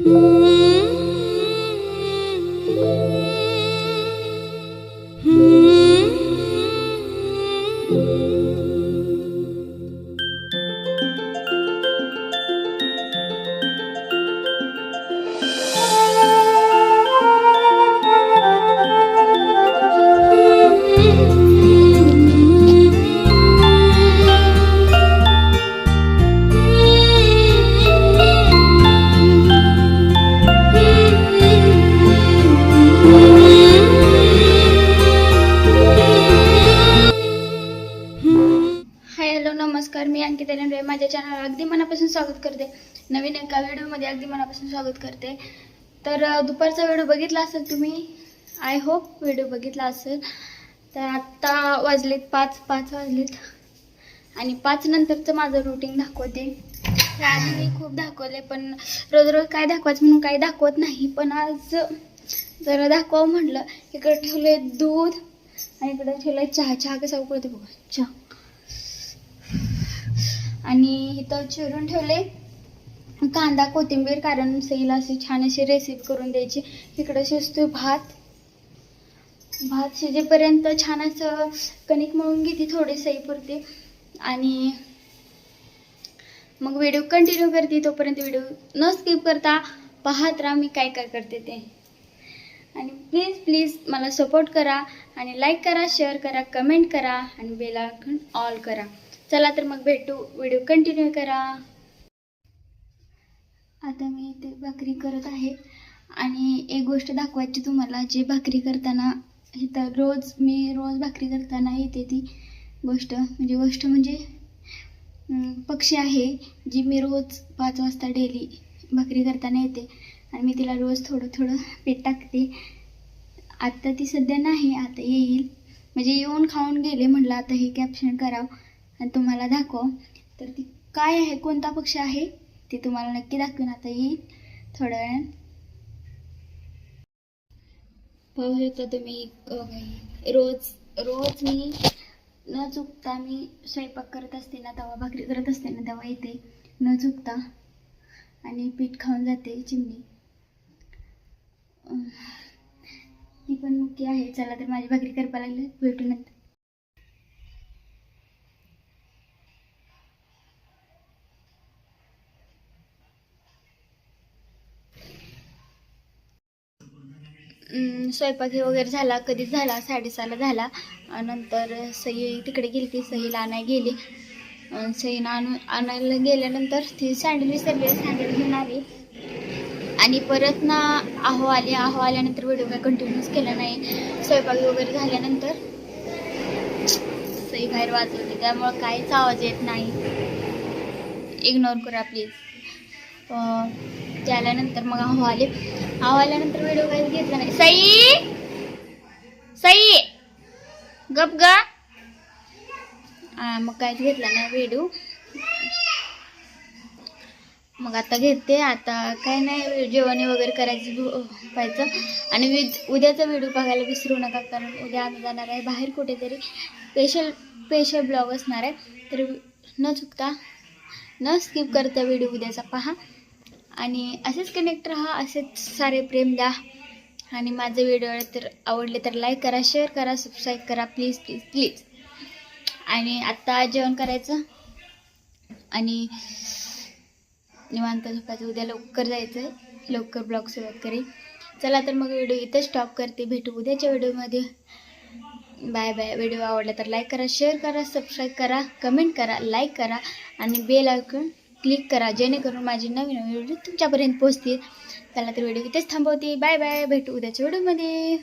嗯。मी आणखी त्याने माझ्या चॅनल अगदी मनापासून स्वागत करते. नवीन एका व्हिडिओमध्ये अगदी मनापासून स्वागत करते. तर दुपारचा व्हिडिओ बघितला असेल तुम्ही? आय होप व्हिडिओ बघितला असेल. तर आत्ता वाजलेत पाच पाच वाजलेत. आणि पाच नंतरचं माझं रुटीन दाखवते. आधी मी खूप दाखवले पण रोज रोज काय दाखवायचं म्हणून काही दाखवत नाही. पण आज जरा दाखवावं म्हटलं इकडे ठेवले दूध आणि इकडे आहे चहा. चहा कसा उकळते बघा. चहा. आणि इथं चिरून ठेवले. कांदा कोथिंबीर कारण सईला अशी छान अशी रेसिपी करून द्यायची. इकडं शिजतोय भात. भात शिजेपर्यंत छान असं कणिक मळून घेते थोडी सईपुरती आणि मग व्हिडिओ कंटिन्यू करते. तोपर्यंत व्हिडिओ न स्किप करता पाहत राहा मी काय काय करते ते. आणि प्लीज प्लीज मला सपोर्ट करा आणि लाईक करा शेअर करा कमेंट करा आणि बेल आयकॉन ऑल करा. चला तर मग भेटू. व्हिडिओ कंटिन्यू करा. आता मी इथे भाकरी करत आहे. आणि एक गोष्ट दाखवायची तुम्हाला जे भाकरी करताना इथं रोज मी रोज भाकरी करताना येते ती गोष्ट. म्हणजे गोष्ट म्हणजे पक्षी आहे जी मी रोज पाच वाजता डेली भाकरी करताना येते. आणि मी तिला रोज थोडं थोडं पीठ टाकते. आत्ता ती सध्या नाही आता येईल. म्हणजे येऊन खाऊन गेले म्हटलं आता हे कॅप्शन करावं. आणि तुम्हाला दाखव. तर ती काय आहे कोणता पक्षी आहे ते तुम्हाला नक्की दाखवून. आता येईल थोड्या वेळान. पाहू शकता तुम्ही रोज रोज मी न चुकता मी स्वयंपाक करत असते ना तेव्हा भाकरी करत असते ना तेव्हा येते. न चुकता. आणि पीठ खाऊन जाते चिमणी. ती पण मुख्य आहे. चला तर माझी भाकरी करपा लागली. भेटू नंतर. स्वयंपाक हे वगैरे झाला कधीच झाला साडेसहाला झाला. नंतर सई तिकडे गेली ती सईला आणायला गेली. सईनं आणून आणायला गेल्यानंतर ती सँडल विसरली सँडल घेऊन आली. आणि परत ना आहो आली आहो आल्यानंतर व्हिडिओ काय कंटिन्यूच केला नाही. स्वयंपाक वगैरे झाल्यानंतर सई बाहेर वाजवते त्यामुळं काहीच आवाज येत नाही. इग्नोर करा प्लीज वरती आल्यानंतर मग आहो आले. आहो आल्यानंतर व्हिडिओ काहीच घेतला नाही. सई! सई! गप गा. मग काहीच घेतला नाही व्हिडिओ मग आता घेते. आता काय नाही जेवण वगैरे करायचं पाहिजे पाहायचं आणि विद- उद्याचा व्हिडिओ बघायला विसरू नका कारण उद्या आम्ही जाणार आहे बाहेर कुठेतरी. स्पेशल स्पेशल ब्लॉग असणार आहे. तर न चुकता न स्किप करता व्हिडिओ उद्याचा पहा. आणि असेच कनेक्ट राहा असेच सारे प्रेम द्या. आणि माझे व्हिडिओ तर आवडले तर लाईक करा शेअर करा सबस्क्राईब करा प्लीज प्लीज प्लीज आणि आत्ता जेवण करायचं. आणि निवांत झोपायचं. उद्या लवकर जायचं. आहे लवकर ब्लॉग सुरुवात करेल चला तर मग व्हिडिओ इथं स्टॉप करते. भेटू उद्याच्या व्हिडिओमध्ये बाय बाय व्हिडिओ आवडला तर लाईक करा शेअर करा सबस्क्राईब करा कमेंट करा लाईक करा. आणि बेल ऐकून क्लिक करा जेणेकरून माझी नवीन नवीन व्हिडिओ तुमच्यापर्यंत पोहोचतील. चला तर व्हिडिओ इथेच थांबवते. बाय बाय भेटू उद्याच्या व्हिडिओमध्ये.